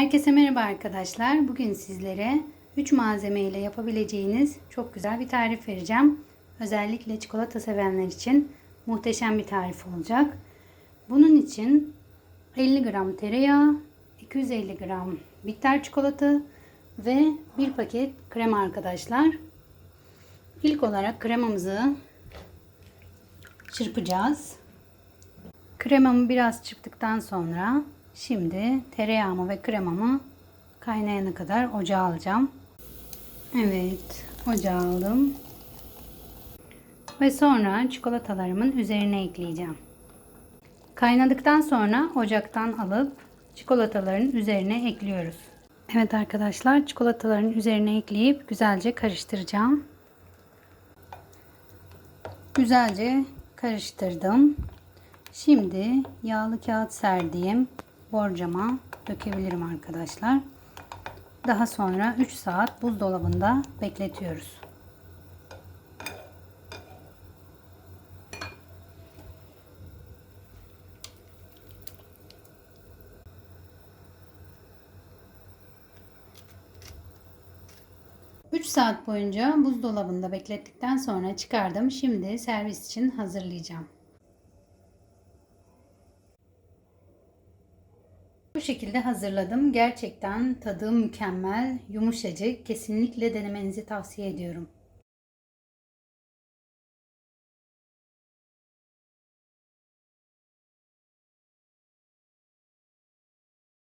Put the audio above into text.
Herkese merhaba arkadaşlar. Bugün sizlere 3 malzeme ile yapabileceğiniz çok güzel bir tarif vereceğim. Özellikle çikolata sevenler için muhteşem bir tarif olacak. Bunun için 50 gram tereyağı, 250 gram bitter çikolata ve bir paket krema arkadaşlar. İlk olarak kremamızı çırpacağız. Kremamı biraz çırptıktan sonra şimdi tereyağımı ve kremamı kaynayana kadar ocağa alacağım. Evet, ocağa aldım. Ve sonra çikolatalarımın üzerine ekleyeceğim. Kaynadıktan sonra ocaktan alıp çikolataların üzerine ekliyoruz. Evet arkadaşlar, çikolataların üzerine ekleyip güzelce karıştıracağım. Güzelce karıştırdım. Şimdi yağlı kağıt serdiğim borcama dökebilirim arkadaşlar. Daha sonra 3 saat buzdolabında bekletiyoruz. Saat boyunca buzdolabında beklettikten sonra çıkardım. Şimdi servis için hazırlayacağım. Bu şekilde hazırladım. Gerçekten tadı mükemmel, yumuşacık. Kesinlikle denemenizi tavsiye ediyorum.